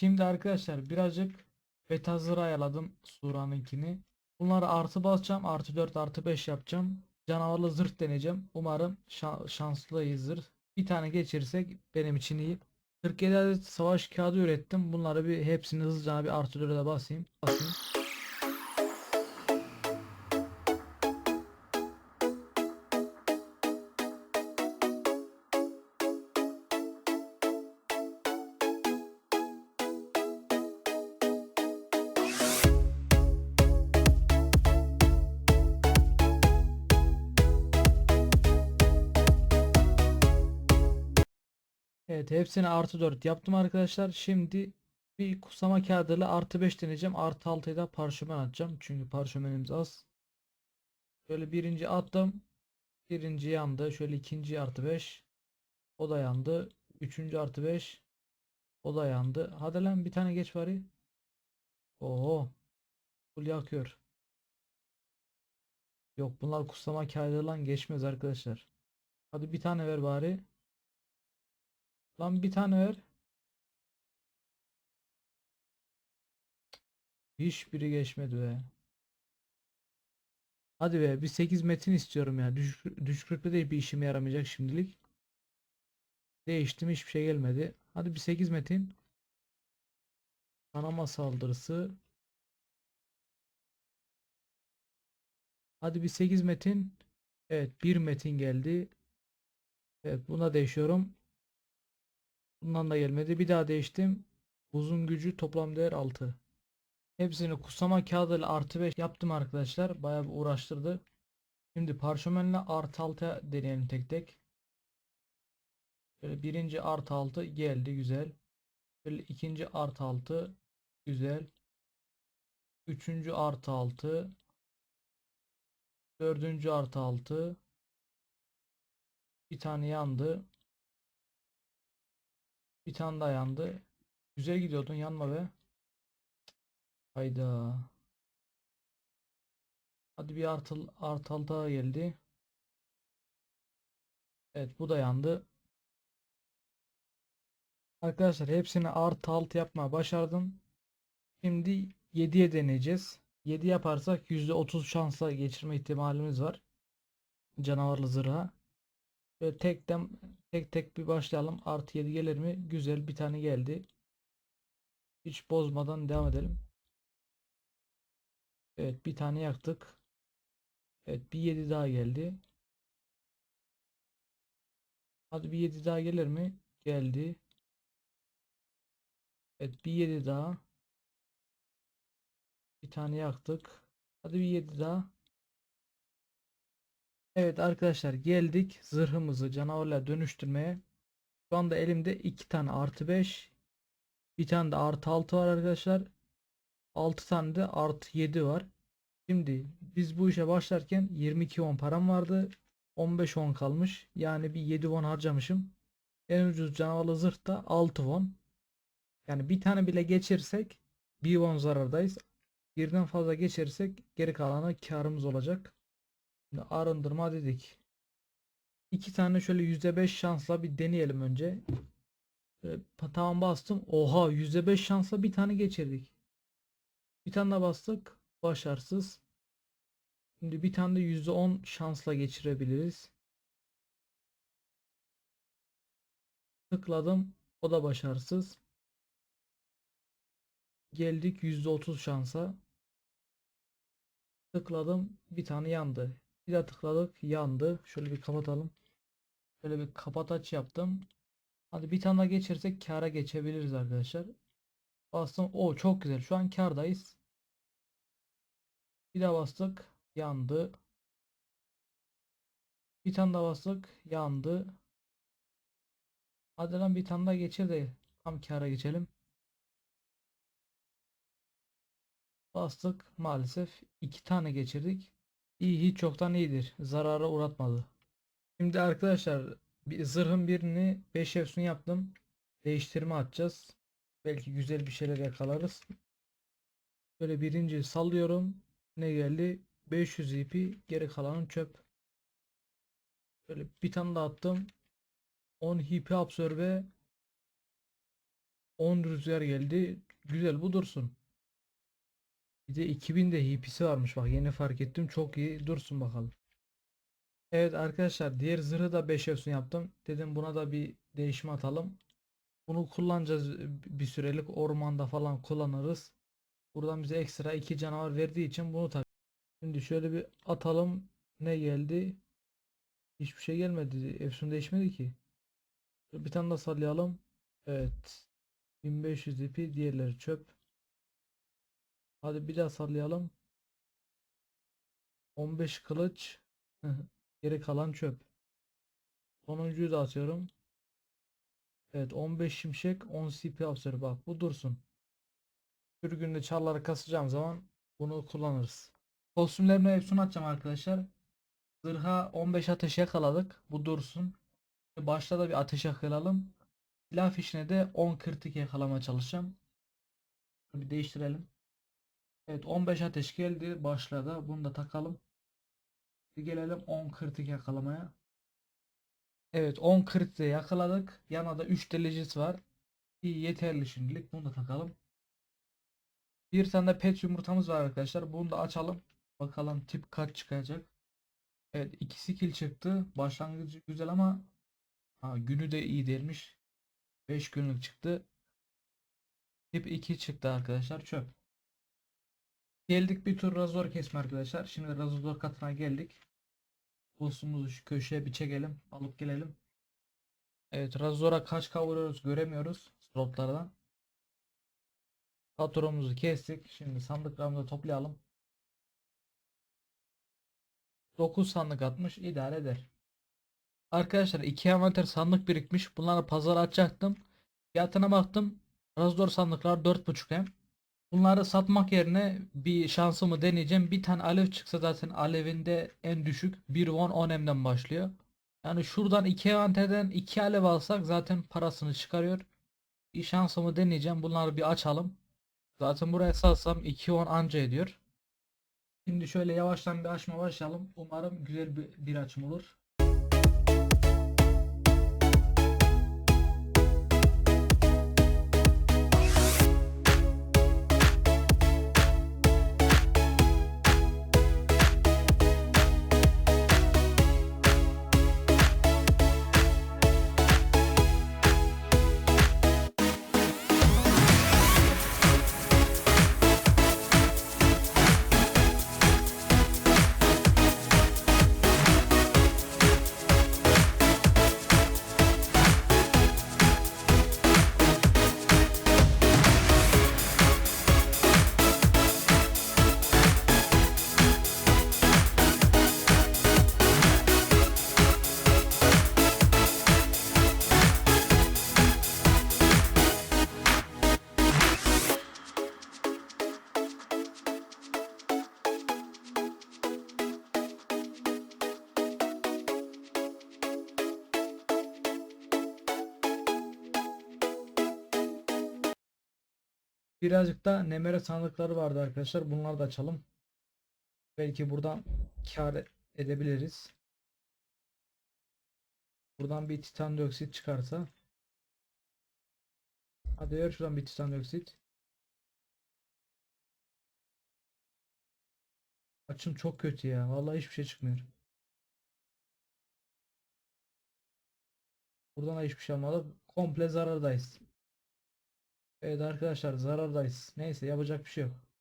Şimdi arkadaşlar birazcık beta hazır ayarladım Sura'nınkini. Bunları artı basacağım. Artı 4 artı 5 yapacağım. Canavarlı zırh deneyeceğim. Umarım şa- şanslıyız zırh. Bir tane geçirirsek benim için iyi. 47 adet savaş kağıdı ürettim. Bunları bir hepsini hızlıca bir artı 4'e basayım. Basayım. Evet hepsini artı 4 yaptım arkadaşlar. Şimdi bir kutsama kağıdıyla artı 5 deneyeceğim. Artı 6'yı da parşömen atacağım. Çünkü parşömenimiz az. Şöyle birinci attım. Birinci yandı. Şöyle ikinci artı 5. O da yandı. Üçüncü artı 5. O da yandı. Hadi lan bir tane geç bari. Oho. Full yakıyor. Yok bunlar kutsama kağıdıyla geçmez arkadaşlar. Hadi bir tane ver bari. Lan bir tane ver. Hiçbiri geçmedi be. Hadi be bir 8 metin istiyorum ya. Düşük, düşük rütbe de bir işime yaramayacak şimdilik. Değiştim hiçbir şey gelmedi. Hadi bir 8 metin. Kanama saldırısı. Hadi bir 8 metin. Evet bir metin geldi. Evet buna değişiyorum. Bundan da gelmedi. Bir daha değiştim. Uzun gücü toplam değer 6. Hepsini kutsama kağıdıyla artı 5 yaptım arkadaşlar. Bayağı bir uğraştırdı. Şimdi parşömenle artı 6 deneyelim tek tek. Böyle birinci artı 6 geldi güzel. Böyle ikinci artı 6 güzel. Üçüncü artı 6 Dördüncü artı 6 Bir tane yandı. Bir tane daha yandı. Güzel gidiyordun yanma be. Hayda. Hadi bir artı, artı altı daha geldi. Evet bu da yandı. Arkadaşlar hepsini artı altı yapma başardım. Şimdi 7'ye deneyeceğiz. 7 yaparsak %30 şansla geçirme ihtimalimiz var. Canavarlı zırha. Böyle tekten tek tek bir başlayalım. Artı 7 gelir mi? Güzel bir tane geldi. Hiç bozmadan devam edelim. Evet bir tane yaktık. Evet bir 7 daha geldi. Hadi bir 7 daha gelir mi? Geldi. Evet bir 7 daha. Bir tane yaktık. Hadi bir 7 daha. Evet arkadaşlar geldik zırhımızı canavarla dönüştürmeye. Şu anda elimde 2 tane artı 5. Bir tane de artı 6 var arkadaşlar. 6 tane de artı 7 var. Şimdi biz bu işe başlarken 22 won param vardı. 15 won kalmış. Yani bir 7 won harcamışım. En ucuz canavarlı zırh da 6 won. Yani bir tane bile geçirsek 1 won zarardayız. Birden fazla geçersek geri kalanı karımız olacak. Şimdi arındırma dedik. İki tane şöyle %5 şansla bir deneyelim önce. Şöyle pa- tamam bastım. Oha %5 şansla bir tane geçirdik. Bir tane daha bastık. Başarısız. Şimdi bir tane de %10 şansla geçirebiliriz. Tıkladım. O da başarısız. Geldik %30 şansa. Tıkladım. Bir tane yandı. Bir daha tıkladık. Yandı. Şöyle bir kapatalım. Şöyle bir kapat aç yaptım. Hadi bir tane daha geçirsek kâra geçebiliriz arkadaşlar. Bastım. O çok güzel. Şu an kârdayız. Bir daha bastık. Yandı. Bir tane daha bastık. Yandı. Hadi lan bir tane daha geçir de tam kâra geçelim. Bastık. Maalesef iki tane geçirdik. İyi hiç çoktan iyidir. Zarara uğratmadı. Şimdi arkadaşlar bir zırhın birini 5 efsun yaptım. Değiştirme atacağız. Belki güzel bir şeyler yakalarız. Böyle birinci sallıyorum. Ne geldi? 500 ipi geri kalanı çöp. Böyle bir tane daha attım. 10 hipi absorbe. 10 rüzgar geldi. Güzel bu dursun. Bir de 2000 de hipisi varmış bak yeni fark ettim. Çok iyi dursun bakalım. Evet arkadaşlar diğer zırhı da 5 efsun yaptım. Dedim buna da bir değişim atalım. Bunu kullanacağız bir sürelik ormanda falan kullanırız. Buradan bize ekstra 2 canavar verdiği için bunu tak. Şimdi şöyle bir atalım. Ne geldi? Hiçbir şey gelmedi. Efsun değişmedi ki. Bir tane daha sallayalım. Evet. 1500 ipi diğerleri çöp. Hadi bir daha sallayalım. 15 kılıç. Geri kalan çöp. Sonuncuyu da atıyorum. Evet 15 şimşek 10 CP absorbe bak bu dursun. Bir günde çarları kasacağım zaman bunu kullanırız. Kostümlerine hepsini atacağım arkadaşlar. Zırha 15 ateş yakaladık. Bu dursun. Başta da bir ateş yakalayalım. Silah fişine de 10 kritik yakalamaya çalışacağım. Bir değiştirelim. Evet 15 ateş geldi başladı. Bunu da takalım. Bir gelelim 10 kritik yakalamaya. Evet 10 kritik yakaladık. Yana da 3 delicesi var. İyi yeterli şimdilik. Bunu da takalım. Bir tane de pet yumurtamız var arkadaşlar. Bunu da açalım. Bakalım tip kaç çıkacak. Evet 2 skill çıktı. Başlangıcı güzel ama ha, günü de iyi değilmiş. 5 günlük çıktı. Tip 2 çıktı arkadaşlar. Çöp. Geldik bir tur razor kesme arkadaşlar. Şimdi razor katına geldik. Boss'umuzu şu köşeye bir çekelim. Alıp gelelim. Evet razora kaç kavuruyoruz göremiyoruz slotlardan. Patronumuzu kestik. Şimdi sandıklarımızı toplayalım. 9 sandık atmış idare eder. Arkadaşlar iki envanter sandık birikmiş. Bunları pazara atacaktım. Fiyatına baktım. Razor sandıklar 4.5 hem. Bunları satmak yerine bir şansımı deneyeceğim. Bir tane alev çıksa zaten alevinde en düşük 1 won 10 M'den başlıyor. Yani şuradan iki envanterden iki alev alsak zaten parasını çıkarıyor. Bir şansımı deneyeceğim. Bunları bir açalım. Zaten buraya satsam 2 won anca ediyor. Şimdi şöyle yavaştan bir açma başlayalım. Umarım güzel bir, bir açım olur. Birazcık da nemere sandıkları vardı arkadaşlar. Bunları da açalım. Belki buradan kar edebiliriz. Buradan bir titan dioksit çıkarsa. Hadi ver şuradan bir titan dioksit. Açım çok kötü ya. Vallahi hiçbir şey çıkmıyor. Buradan da hiçbir şey almadık. Komple zarardayız. Evet arkadaşlar zarardayız. Neyse yapacak bir şey yok.